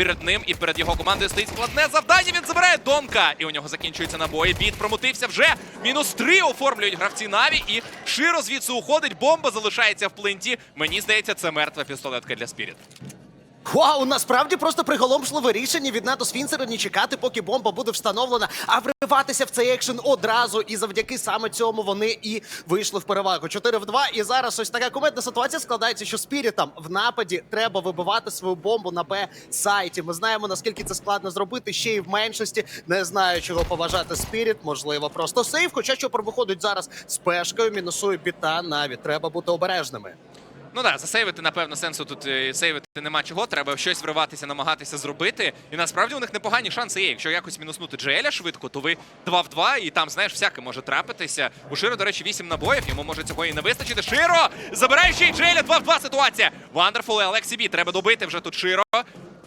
перед ним і перед його командою стоїть складне завдання. Він забирає Донка. І у нього закінчуються набої. Біт промутився вже. Мінус три оформлюють гравці Наві. І Широ звідси уходить. Бомба залишається в пленті. Мені здається, це мертва пістолетка для Спіріт. Вау, насправді просто приголомшливе рішення від НАТО Свінцера не чекати, поки бомба буде встановлена, а вриватися в цей екшен одразу. І завдяки саме цьому вони і вийшли в перевагу. 4 в 2. І зараз ось така кумедна ситуація складається, що спірітам в нападі треба вибивати свою бомбу на Б сайті. Ми знаємо наскільки це складно зробити ще й в меншості. Не знаю, чого поважати спіріт. Можливо, просто сейф. Хоча що виходить зараз з пешкою, мінусує біта навіть. Треба бути обережними. Ну так, засейвити, напевно, сенсу тут е, сейвити нема чого. Треба щось вриватися, намагатися зробити. І насправді у них непогані шанси є. Якщо якось мінуснути Джеля швидко, то ви 2 в 2, і там, знаєш, всяке може трапитися. У Широ, до речі, 8 набоїв. Йому може цього і не вистачити. Широ! Забирає ще й Джеля! 2 в 2 ситуація. Вандерфул і Алексі Бі. Треба добити вже тут Широ.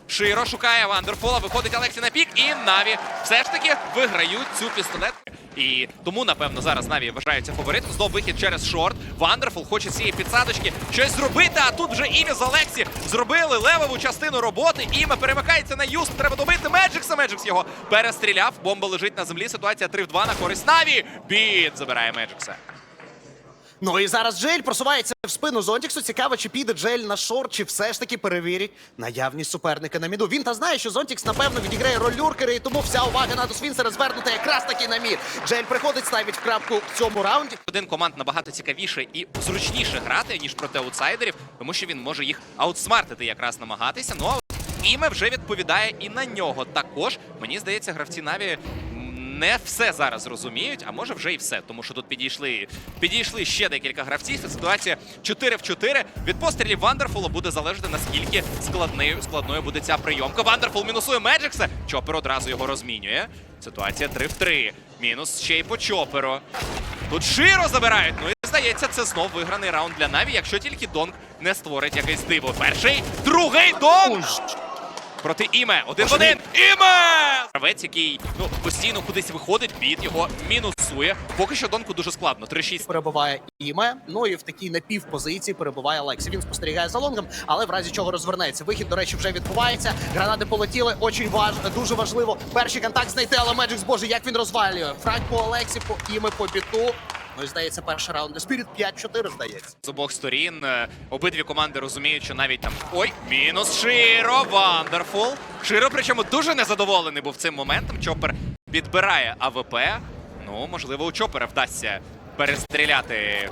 Широ шукає Вандерфола, виходить Алексі на пік, і Наві все ж таки виграють цю пістолет. І тому, напевно, зараз Наві вважаються фаворитом. Знов вихід через шорт. Вандерфул хоче з цієї підсадочки щось зробити. А тут вже Імі з Олексі зробили левову частину роботи. Іме перемикається на Юст. Треба добити Меджикса. Меджикс його перестріляв. Бомба лежить на землі. Ситуація 3 в 2 на користь Наві. Біт забирає Меджикса. Ну і зараз Джель просувається в спину Зонтіксу. Цікаво, чи піде Джель на шорт, чи все ж таки перевірить наявність суперника на міду. Він та знає, що Зонтікс, напевно, відіграє роль люркера, і тому вся увага на Свінсера звернута якраз таки на мід. Джель приходить, ставить крапку в цьому раунді. Один команд набагато цікавіше і зручніше грати, ніж проти аутсайдерів, тому що він може їх аутсмартити якраз намагатися. Ну а іме вже відповідає і на нього також. Мені здається, гравці Наві не все зараз розуміють, а може вже і все. Тому що тут підійшли, підійшли ще декілька гравців. і Ситуація 4 в 4. Від пострілів Вандерфула буде залежати, наскільки складною, складною буде ця прийомка. Вандерфул мінусує Меджикса. Чопер одразу його розмінює. Ситуація 3 в 3. Мінус ще й по Чоперу. Тут Широ забирають. Ну і здається, це знов виграний раунд для Наві, якщо тільки Донг не створить якесь диво. Перший, другий Донг! Проти Іме. Один в один. Іме! Гравець, який ну, постійно кудись виходить, бід його мінусує. Поки що Донку дуже складно. 3-6. Перебуває іме. Ну і в такій напівпозиції перебуває Алексі. Він спостерігає за лонгом, але в разі чого розвернеться. Вихід, до речі, вже відбувається. Гранати полетіли. Очень важ... дуже важливо. Перший контакт знайти, але Меджикс, боже, як він розвалює. Франк по Алексі, по іме по біту. Ну і здається, перший раунд для Спіріт 5-4, здається. З обох сторін е, обидві команди розуміють, що навіть там ой, мінус Широ, Вандерфул. Широ, причому дуже незадоволений був цим моментом. Чопер підбирає АВП. Ну, можливо, у Чопера вдасться перестріляти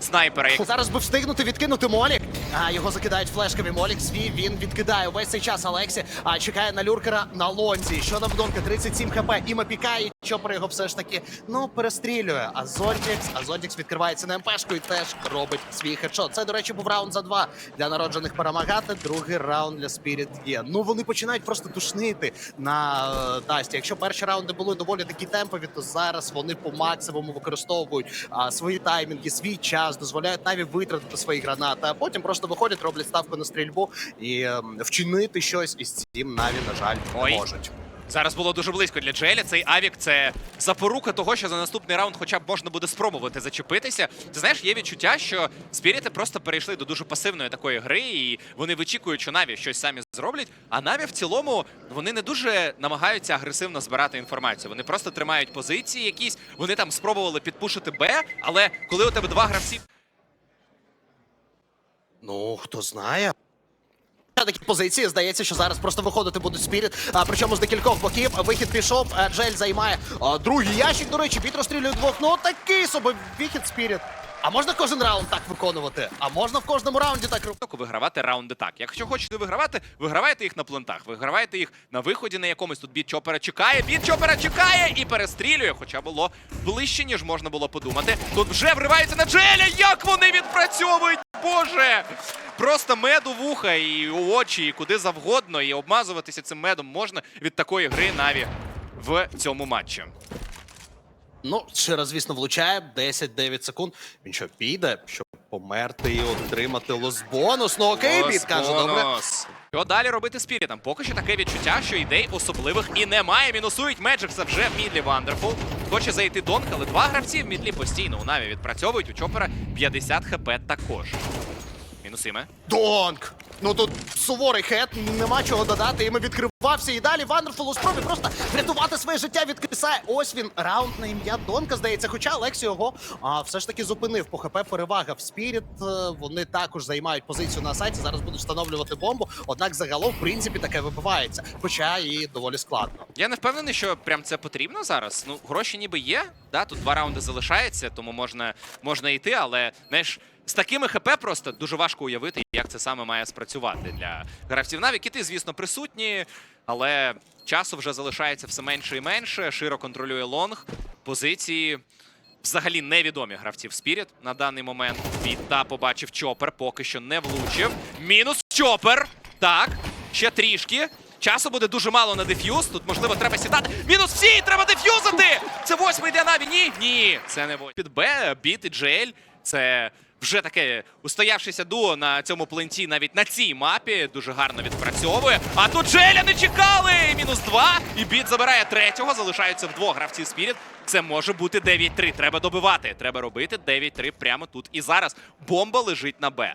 снайпера. як- Зараз би встигнути відкинути Молік. А його закидають флешками. Молік свій він відкидає увесь цей час. Алексі а чекає на люркера на лонзі. Що на вдонка? 37 хп. Іма пікає. Чопер його все ж таки ну перестрілює. А Зонтікс, а Зонтікс відкривається на МПшку і теж робить свій хедшот. Це, до речі, був раунд за два для народжених перемагати. Другий раунд для Спіріт є. Ну вони починають просто душнити на е, Дасті. Якщо перші раунди були доволі такі темпові, то зараз вони по максимуму використовують а, свої таймінги, свій час, дозволяють навіть витратити свої гранати, а потім просто виходять, роблять ставку на стрільбу і ем, вчинити щось із цим наві, на жаль, Ой. не можуть. Зараз було дуже близько для Джеля. Цей авік це запорука того, що за наступний раунд хоча б можна буде спробувати зачепитися. Ти знаєш, є відчуття, що спіріти просто перейшли до дуже пасивної такої гри, і вони вичікують, що Наві щось самі зроблять. А Наві в цілому вони не дуже намагаються агресивно збирати інформацію. Вони просто тримають позиції якісь. Вони там спробували підпушити Б, але коли у тебе два гравці. Ну, хто знає. Такі позиції здається, що зараз просто виходити будуть спіріт. А причому з декількох боків вихід пішов. Джель займає а, другий ящик. До речі, розстрілює двох. Ну такий собі вихід спіріт. А можна кожен раунд так виконувати? А можна в кожному раунді так робити? Вигравати раунди так. Якщо хочете вигравати, вигравайте їх на плентах, вигравайте їх на виході на якомусь. Тут біт Чопера чекає, біт Чопера чекає і перестрілює, хоча було ближче, ніж можна було подумати. Тут вже вривається на Джеля. Як вони відпрацьовують? Боже! Просто меду в уха і у очі, і куди завгодно, і обмазуватися цим медом можна від такої гри Наві в цьому матчі. Ну, Шира, звісно, влучає 10-9 секунд. Він що піде, щоб померти і отримати лос-бонус. Ну окей, біт каже, добре. Що далі робити спірітам? Поки що таке відчуття, що ідей особливих і немає. Мінусують Меджикса вже в мідлі Вандерфул. Хоче зайти Донк, але два гравці в мідлі постійно у Наві відпрацьовують. У Чопера 50 хп також. Мінус Іме. Донк! Ну тут суворий хет, нема чого додати. І ми відкривався. І далі Вандерфул у спробі просто врятувати своє життя від Кисає. Ось він раунд на ім'я Донка, здається. Хоча Алексі його а, все ж таки зупинив. По ХП перевага в Спіріт. Е, Вони також займають позицію на сайті. Зараз будуть встановлювати бомбу. Однак загалом, в принципі, таке вибивається. Хоча і доволі складно. Я не впевнений, що прям це потрібно зараз. Ну, гроші ніби є. Да, тут два раунди залишається, тому можна, можна йти, але знаєш, з такими ХП просто дуже важко уявити, як це саме має спрацювати для гравців Наві. Кіти, звісно, присутні, але часу вже залишається все менше і менше. Широ контролює лонг. Позиції взагалі невідомі гравців Spirit на даний момент. Віта побачив Чопер, поки що не влучив. Мінус Чопер. Так, ще трішки. Часу буде дуже мало на деф'юз. Тут, можливо, треба сідати. Мінус всі! Треба деф'юзити! Це восьмий для Наві. Ні, ні, це не восьмий. Під Б, біт і Джель. Це вже таке устоявшися дуо на цьому пленті, навіть на цій мапі. Дуже гарно відпрацьовує. А тут Джеля не чекали! Мінус два. І біт забирає третього. Залишаються вдвох гравців Спіріт. Це може бути 9-3. Треба добивати. Треба робити 9-3 прямо тут і зараз. Бомба лежить на Б.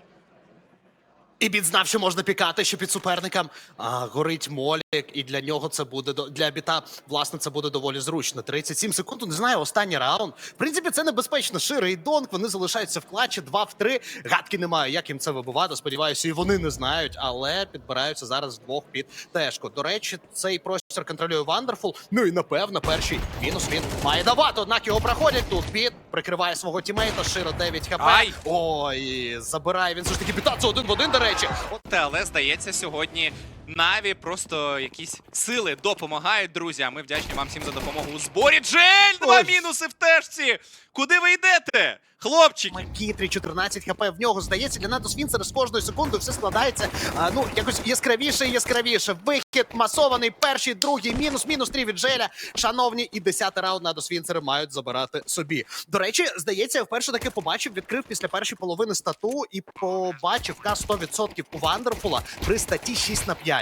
І бід знав, що можна пікати, що під суперником а, горить молік, і для нього це буде до- для біта, власне, це буде доволі зручно. 37 секунд. Не знаю, останній раунд. В принципі, це небезпечно. Шири і Донк. Вони залишаються в клатчі 2 в 3. Гадки немає, як їм це вибивати. Сподіваюся, і вони не знають, але підбираються зараз вдвох під тежку. До речі, цей простір контролює Вандерфул. Ну і напевно, перший мінус він має давати. Однак його проходять тут. Під прикриває свого тімейта. Широ 9 хп. Ай! Ой, забирає він все ж таки біта. Один в один, до речі. От Але здається, сьогодні Наві просто якісь сили допомагають, друзі. А ми вдячні вам всім за допомогу у зборі. Джель! Два Ой. мінуси в тежці! Куди ви йдете? Хлопчики! Макітрі 14 хп в нього здається для НАТО Свінцера з кожною секундою все складається. А, ну якось яскравіше і яскравіше. Вихід масований, перший, другий, мінус, мінус 3 від Джеля. Шановні, і 10 раунд НАТО Свінцери мають забирати собі. До речі, здається, я вперше таки побачив, відкрив після першої половини стату і побачив К 100% у Вандерфула при статі 6 на 5.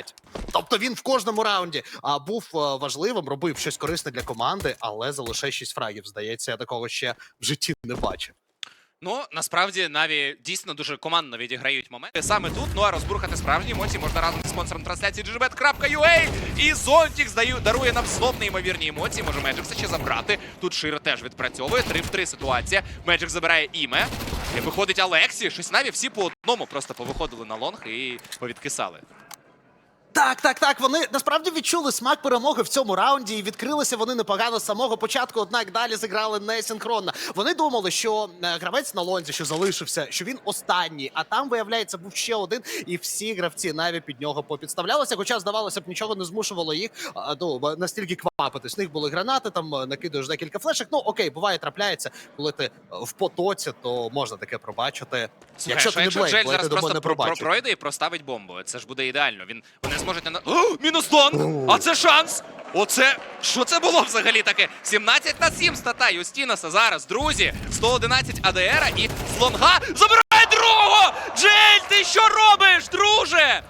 Тобто він в кожному раунді а, був а, важливим, робив щось корисне для команди, але залише 6 фрагів. Здається, я такого ще в житті не бачив. Ну, насправді Наві дійсно дуже командно відіграють моменти. Саме тут, ну а розбурхати справжні емоції можна разом зі спонсором трансляції GGBet.ua. І Зонтік дарує нам знов неймовірні емоції. Може Меджик все ще забрати. Тут Широ теж відпрацьовує. 3 в 3 ситуація. Меджик забирає іме. І виходить Алексі. Щось Наві всі по одному просто повиходили на лонг і повідкисали. Так, так, так. Вони насправді відчули смак перемоги в цьому раунді і відкрилися вони непогано з самого початку, однак далі зіграли не синхронно. Вони думали, що е, гравець на лонзі, що залишився, що він останній, а там, виявляється, був ще один, і всі гравці наві під нього попідставлялися. Хоча, здавалося б, нічого не змушувало їх а, ну, настільки квапитись. В них були гранати, там е, накидуєш декілька флешок. Ну окей, буває, трапляється. Коли ти е, в потоці, то можна таке пробачити. Слухай, що ти не якщо Блейд, зараз я думаю, просто не про- про- пробачить. пройде і проставить бомбу. Це ж буде ідеально. Він вони зможуть на О, мінус дон! А це шанс! Оце що це було взагалі таке? 17 на 7 стата Юстінаса зараз, друзі. 111 АДР і з лонга забирає другого! Джель, ти що робиш, друже?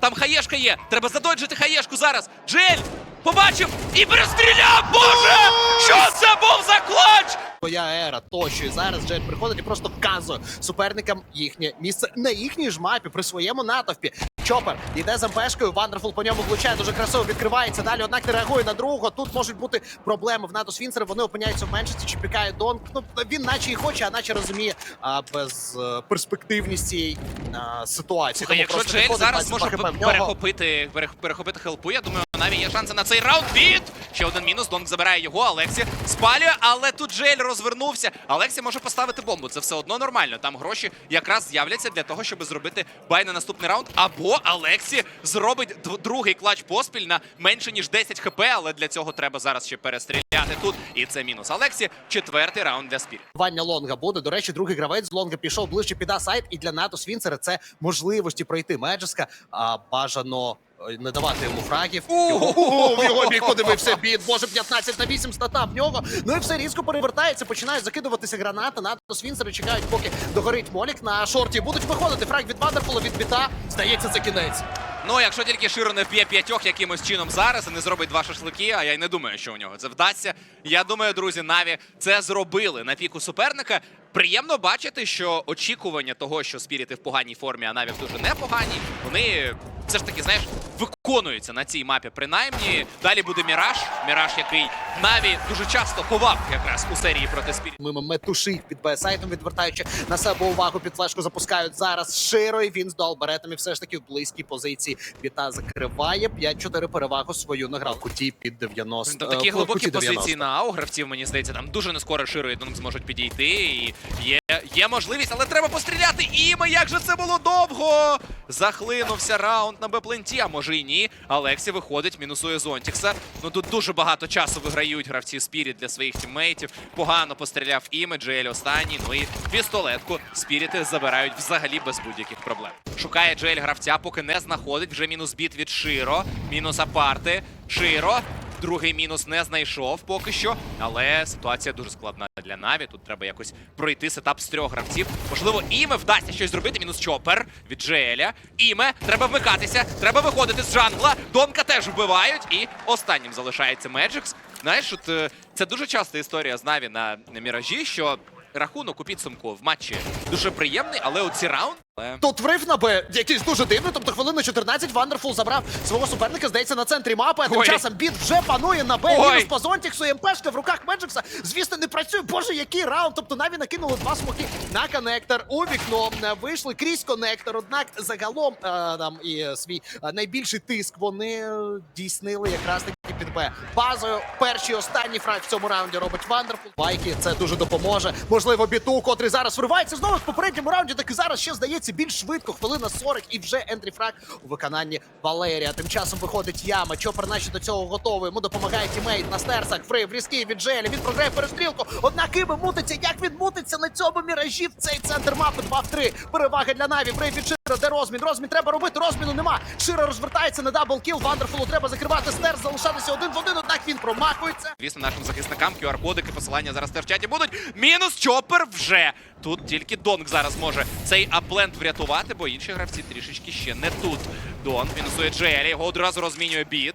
Там хаєшка є. Треба задоджити хаєшку зараз. Джель побачив і перестріляв! Боже! Що це був за клач? Твоя ера тощо. І зараз Джель приходить і просто вказує суперникам їхнє місце на їхній ж мапі при своєму натовпі. Чопер йде за МПшкою, Вандерфул по ньому влучає, дуже красиво відкривається. Далі, однак не реагує на другого. Тут можуть бути проблеми в НАТО Свінцера. Вони опиняються в меншості, чи пікає Донк. Ну він наче і хоче, а наче розуміє а, без е, перспективність цієї а, ситуації. Слухай, Тому якщо Джейн зараз може перехопити, перехопити хелпу, я думаю, навіть є шанси на цей раунд. Від! Ще один мінус, Донг забирає його, Алексі спалює, але тут Джель розвернувся. Алексі може поставити бомбу, це все одно нормально. Там гроші якраз з'являться для того, щоб зробити бай на наступний раунд. Або Алексі зробить другий клач поспіль на менше ніж 10 хп, але для цього треба зараз ще перестріляти тут. І це мінус Алексі. Четвертий раунд для Спірі. Вання Лонга буде. До речі, другий гравець з Лонга пішов ближче під сайт, і для НАТО Свінцера це можливості пройти Меджеска. А бажано не давати йому фрагів. Його, О, в його бік подивився бід. Боже, 15 на 8 стата в нього. Ну і все різко перевертається. Починають закидуватися гранати. НАТО Свінцери чекають, поки догорить Молік на шорті. Будуть виходити. Фраг від Вандерфула, від біта. Здається, це кінець. Ну, якщо тільки Широ не вб'є п'ятьох якимось чином зараз і не зробить два шашлики, а я й не думаю, що у нього це вдасться. Я думаю, друзі, Наві це зробили на піку суперника. Приємно бачити, що очікування того, що спіріти в поганій формі, а навіть дуже непогані, вони все ж таки, знаєш, виконуються на цій мапі. Принаймні, далі буде Міраж. Міраж, який Наві дуже часто ховав якраз у серії проти спіріт. Мимо метушив під Б-сайтом, відвертаючи на себе увагу під флешку, запускають зараз Широ, і він з долберетами все ж таки в близькій позиції. Біта закриває 5-4 перевагу свою награв. Куті під 90. Там е, такі глибокі куті 90. позиції на ау гравців, мені здається, там дуже не скоро Широ і Донг зможуть підійти. І є, є можливість, але треба постріляти. Іме, як же це було довго! Захлинувся раунд на Бепленті, а може і ні. Алексі виходить, мінусує Зонтікса. Ну тут дуже багато часу виграють гравці Спіріт для своїх тіммейтів. Погано постріляв іме, Джель останній. Ну і пістолетку Спіріти забирають взагалі без будь-яких проблем. Шукає Джель гравця, поки не знаходить. Вже мінус біт від Широ, мінус апарти. Широ. Другий мінус не знайшов поки що, але ситуація дуже складна для Наві. Тут треба якось пройти сетап з трьох гравців. Можливо, іме вдасться щось зробити. Мінус чопер від Джееля. Іме, треба вмикатися, треба виходити з джангла. Донка теж вбивають. І останнім залишається Меджикс. Знаєш, от е, це дуже часта історія з Наві на міражі, що рахунок у підсумку в матчі дуже приємний, але оці раунди. Тут врив на Б, якийсь дуже дивний, тобто хвилину 14 Вандерфул забрав свого суперника, здається, на центрі мапи, а тим Ой. часом біт вже панує на Б, Ой. мінус по Зонтіксу, МПшка в руках Меджикса, звісно, не працює, боже, який раунд, тобто Наві накинули два смоки на коннектор, у вікно, е, вийшли крізь коннектор, однак загалом е, там і е, свій е, найбільший тиск вони е, дійснили якраз таки під Б. Базою перший останній фраг в цьому раунді робить Вандерфул. Байки це дуже допоможе. Можливо, біту, котрий зараз вривається знову в попередньому раунді, так і зараз ще здається більш швидко. Хвилина 40 і вже ентрі фраг у виконанні Валерія. Тим часом виходить яма. Чопер наче до цього готовий. Йому допомагає тімейт на стерсах. Фрейв різкий від Джелі. Він програє перестрілку. Однак Іби мутиться. Як він мутиться на цьому міражі в цей центр мапи 2 в 3. Перевага для Наві. Фрейв від. Де розмін? Розмін треба робити. Розміну нема. Широ розвертається на даблкіл. Вандерфулу треба закривати стер, Залишатися один в один. Однак він промахується. Звісно, нашим захисникам QR-кодики, посилання зараз теж в чаті будуть. Мінус чопер вже. Тут тільки Донг зараз може цей аплент врятувати, бо інші гравці трішечки ще не тут. Донг мінусує Джелі, його одразу розмінює біт.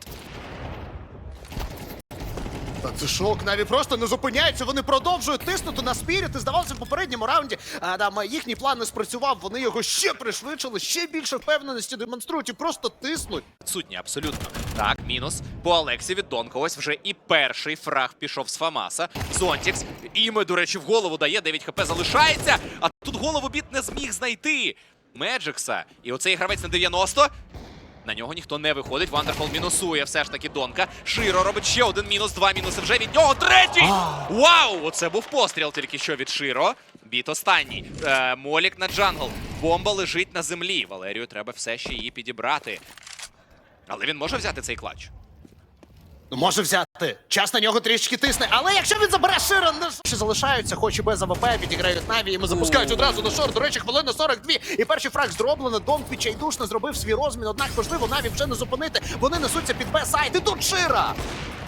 Та це шок, наві просто не зупиняються. Вони продовжують тиснути на спіріт. І здавалося, в попередньому раунді а, там їхній план не спрацював. Вони його ще пришвидшили, ще більше впевненості демонструють і просто тиснуть. Сутні, абсолютно. Так, мінус по Алексі від Донка. Ось вже і перший фраг пішов з Фамаса. Зонтікс. Іме, до речі, в голову дає 9 хп залишається. А тут голову біт не зміг знайти. Меджикса. І оцей гравець на 90. На нього ніхто не виходить. Вандерфол мінусує все ж таки Донка. Широ робить ще один мінус, два мінуси вже від нього. Третій! Вау! Оце був постріл тільки що від Широ. Біт останній. Е, Молік на джангл. Бомба лежить на землі. Валерію треба все ще її підібрати. Але він може взяти цей клач. Ну, може взяти. Час на нього трішки тисне. Але якщо він забере Шира, не ж- ще залишаються, хоч і без АВП, відіграють Наві, і ми запускають одразу на шор. До речі, хвилина 42. І перший фраг зроблено. Донк відчайдушно зробив свій розмін. Однак можливо Наві вже не зупинити. Вони несуться під Б-сайт. І тут Шира!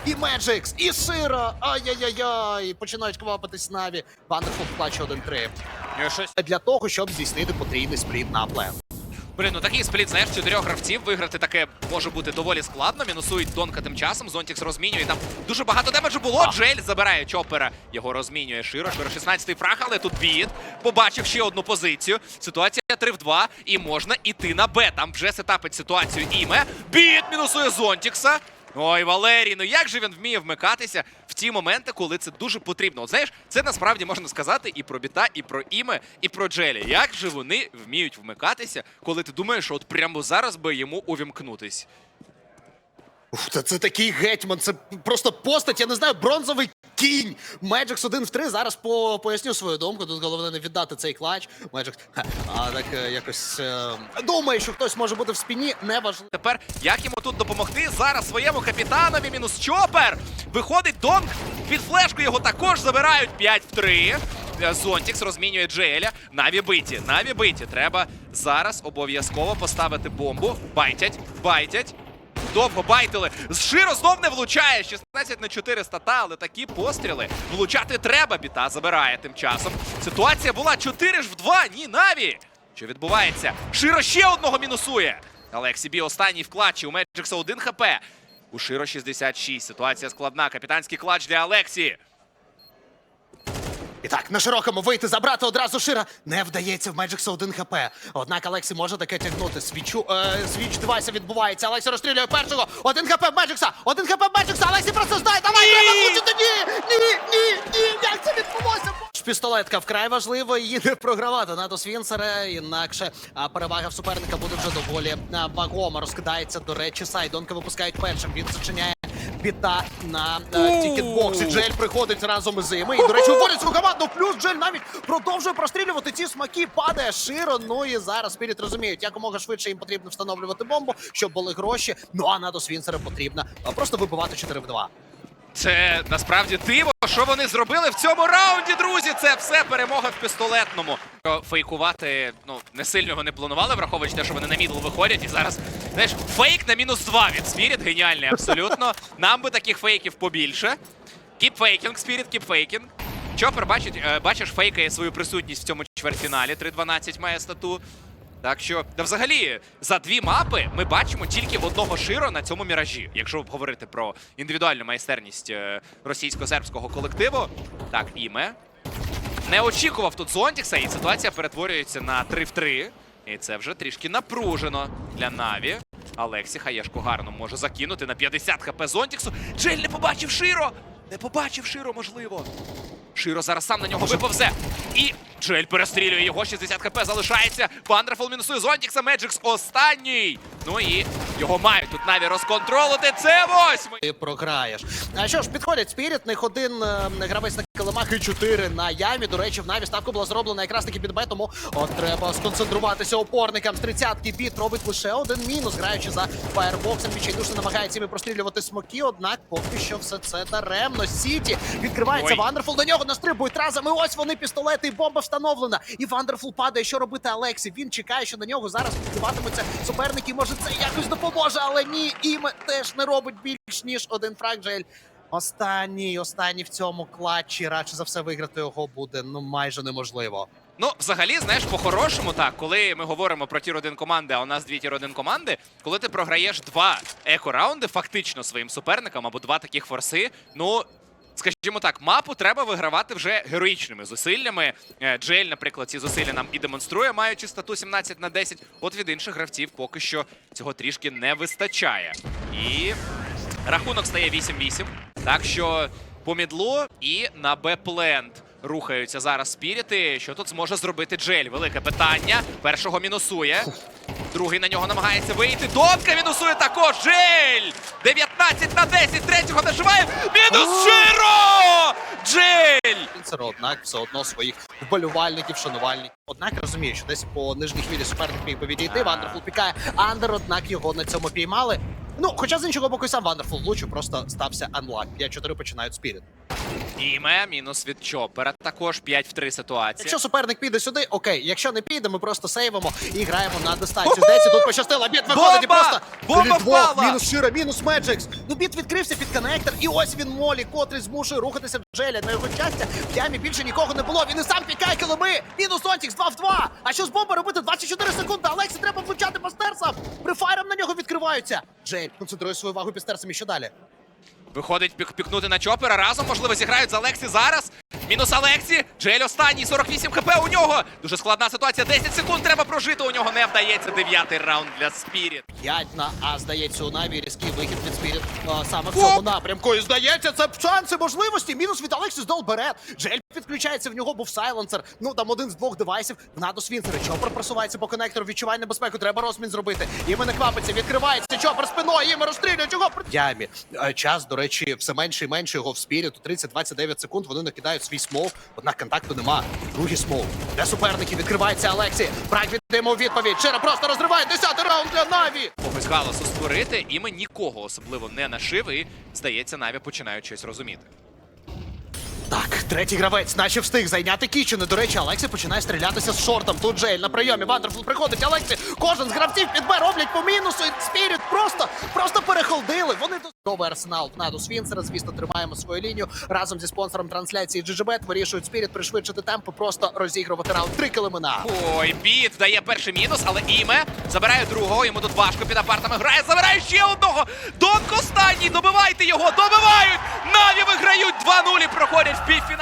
І Меджикс, і Шира. Ай-яй-яй-яй. Починають квапитись Наві. Вандерфул плаче 1-3. Ну. Для того, щоб здійснити потрібний спліт на плен. Блін, ну такий спліт, знаєш, чотирьох гравців виграти таке може бути доволі складно. Мінусують Донка тим часом. Зонтікс розмінює. Там дуже багато демеджу було. Джель забирає чопера. Його розмінює Широ. Широ 16-й фраг, але тут біт. Побачив ще одну позицію. Ситуація 3 в 2. І можна іти на Б. Там вже сетапить ситуацію іме. Біт мінусує Зонтікса. Ой, Валерій, ну як же він вміє вмикатися ті моменти, коли це дуже потрібно. От знаєш, це насправді можна сказати і про біта, і про іме, і про Джелі. Як же вони вміють вмикатися, коли ти думаєш, що от прямо зараз би йому увімкнутись? Ух, це такий гетьман, це просто постать, я не знаю, бронзовий кінь. Меджикс 1 в 3. Зараз по, поясню свою думку. Тут головне не віддати цей клач. Меджикс, а так е, якось е, думає, що хтось може бути в спині, неважливо. Тепер як йому тут допомогти? Зараз своєму капітанові мінус чопер. Виходить Донг. Під флешку його також забирають 5 в 3. Е, Зонтікс розмінює Джеля. Наві биті. Наві биті. Треба зараз обов'язково поставити бомбу. Байтять, байтять. Довго байтили. Широ знов не влучає. 16 на 4 стата, але такі постріли. Влучати треба. Біта забирає тим часом. Ситуація була 4 ж в 2. Ні, Наві. Що відбувається? Широ ще одного мінусує. Алексі Бі останній в клатчі. У Меджикса 1 хп. У Широ 66. Ситуація складна. Капітанський клатч для Алексі. І так, на широкому вийти, забрати одразу Шира не вдається в Меджикса 1 хп. Однак Алексі може таке тягнути. Свічу, е, свіч девайса відбувається. Алексі розстрілює першого. Один хп в Меджикса! Один хп в Меджикса! Алексі просто знає! Давай, треба влучити! Ні! Ні! Ні! Ні! Як це відбулося? Пістолетка вкрай важливо її не програвати на до Свінсера, інакше перевага в суперника буде вже доволі вагома. Розкидається, до речі, сайдонка випускають першим. Він зачиняє біта на е, тікетбоксі. Джель приходить разом із ними. І, до речі, вводить свою команду. Плюс Джель навіть продовжує прострілювати ці смаки. Падає широ. Ну і зараз Спіріт розуміють, якомога швидше їм потрібно встановлювати бомбу, щоб були гроші. Ну а на до Свінсера потрібно просто вибивати 4 в 2. Це насправді диво, що вони зробили в цьому раунді, друзі. Це все перемога в пістолетному. Фейкувати ну не сильно не планували, враховуючи те, що вони на мідл виходять. І зараз знаєш, фейк на мінус 2 від Спіріт. Геніальний абсолютно. Нам би таких фейків побільше. Кіп фейкінг, Спіріт, кіп фейкінг. Чопер бачить, е, бачиш, фейкає свою присутність в цьому чвертьфіналі. 3-12 має стату. Так що, да взагалі, за дві мапи ми бачимо тільки в одного широ на цьому міражі. Якщо говорити про індивідуальну майстерність е, російсько-сербського колективу. Так, іме. Не очікував тут Зонтікса, і ситуація перетворюється на 3 в 3. І це вже трішки напружено для Наві. Алексі Хаєшку гарно може закинути на 50 хп Зонтіксу. Джель не побачив Широ! Не побачив Широ, можливо. Широ зараз сам на нього виповзе. І Джель перестрілює його, 60 хп залишається. Вандерфул мінусує Зонтікса, Меджикс останній. Ну і його мають тут Наві розконтролити. Це восьмий. Ти програєш. А що ж, підходять Спіріт, них один е, гравець на килимах і чотири на ямі. До речі, в Наві ставка була зроблена якраз таки під Б, тому от треба сконцентруватися опорникам. З 30-ки біт робить лише один мінус, граючи за фаєрбоксом. Відчайдушно намагається іми прострілювати смоки, однак поки що все це даремно. Сіті відкривається. Вандерфул, до нього настрибують разом. І ось вони пістолети, і бомба встановлена. І Вандерфул падає. Що робити Алексі? Він чекає, що на нього зараз відкриватимуться суперники. Може, це якось допоможе, але ні, іме теж не робить більш ніж один фраг. Джель. Останній, останній в цьому клатчі. Радше за все виграти його буде ну майже неможливо. Ну, взагалі, знаєш, по-хорошому, так, коли ми говоримо про тір 1 команди, а у нас дві тір 1 команди, коли ти програєш два еко-раунди фактично своїм суперникам або два таких форси, ну. Скажімо так, мапу треба вигравати вже героїчними зусиллями. Е, Джель, наприклад, ці зусилля нам і демонструє, маючи стату 17 на 10. От від інших гравців поки що цього трішки не вистачає. І рахунок стає 8-8. Так що по мідлу і на Б-плент рухаються зараз спіріти. Що тут зможе зробити Джель? Велике питання. Першого мінусує. Другий на нього намагається вийти. Донка мінусує також. Джель! 19 на 10. Третього наживає. Мінус Широ! Джель! Пінцер, однак все одно своїх вболівальників, шанувальників. Однак розуміє, що десь по нижній хвилі суперник міг би відійти. Вандерфул пікає Андер, однак його на цьому піймали. Ну, хоча з іншого боку, сам Вандерфул влучив, просто стався анлак. 5-4 починають спіріт. Іме мінус від Чопера. Також 5 в 3 ситуація. Якщо суперник піде сюди, окей. Якщо не піде, ми просто сейвимо і граємо на дистанцію. Здається, тут пощастило. Біт виходить і Бомба! просто Бомба впала! мінус Шира, мінус Меджикс. Ну біт відкрився під коннектор, і ось він молі, котрий змушує рухатися Джеля. На його щастя, в ямі більше нікого не було. Він і сам пікає килими. Мінус Онтікс 2 в 2. А що з бомби робити? 24 секунди. Алексі треба влучати по стерсам. Прифайром на нього відкриваються. Джель концентрує свою увагу під. І що далі? Виходить пік пікнути на Чопера. Разом, можливо, зіграють з Алексі зараз. Мінус Алексі. Джель останній, 48 хп у нього. Дуже складна ситуація. 10 секунд треба прожити. У нього не вдається. Дев'ятий раунд для Спіріт. 5 на А, здається, у Наві різкий вихід від Спіріт саме в цьому напрямку. І здається, це шанси, можливості. Мінус від Алексіс Долберет. Джель підключається, в нього був сайленсер. Ну там один з двох девайсів. Надо Свінцера. Чопер просувається по конектору, відчуває небезпеку. Треба розмін зробити. Іми не квапиться, відкривається. Чопер спиною, іми розстрілюють його. Ямі. Е, Час, до речі, все менше і менше його в Спіріту. 30-29 секунд. Вони накидають свій смол. Однак контакту нема. Другий смол. Для суперників відкривається Алексі. Брак віддаємо відповідь. Чера просто розриває 10 раунд для Наві. Когось галасу створити, і ми нікого особливо не нашив, і здається, Наві починають щось розуміти. Так, третій гравець, наче встиг зайняти Кічини. До речі, Алексі починає стрілятися з шортом. Тут Джейль на прийомі. Вандерфул приходить. Алексі. Кожен з гравців під Б роблять по мінусу. Спіріт просто, просто перехолдили. Вони до арсенал наду Свінсера. Звісно, тримаємо свою лінію. Разом зі спонсором трансляції GGBet вирішують Спіріт пришвидшити темпи, просто розігрувати раунд. Три килимина. Ой, біт дає перший мінус, але іме забирає другого. Йому тут важко під апартами грає. Забирає ще одного. Донк останній. Добивайте його! Добивають! Наві виграють 2-0 і проходять в півфінал.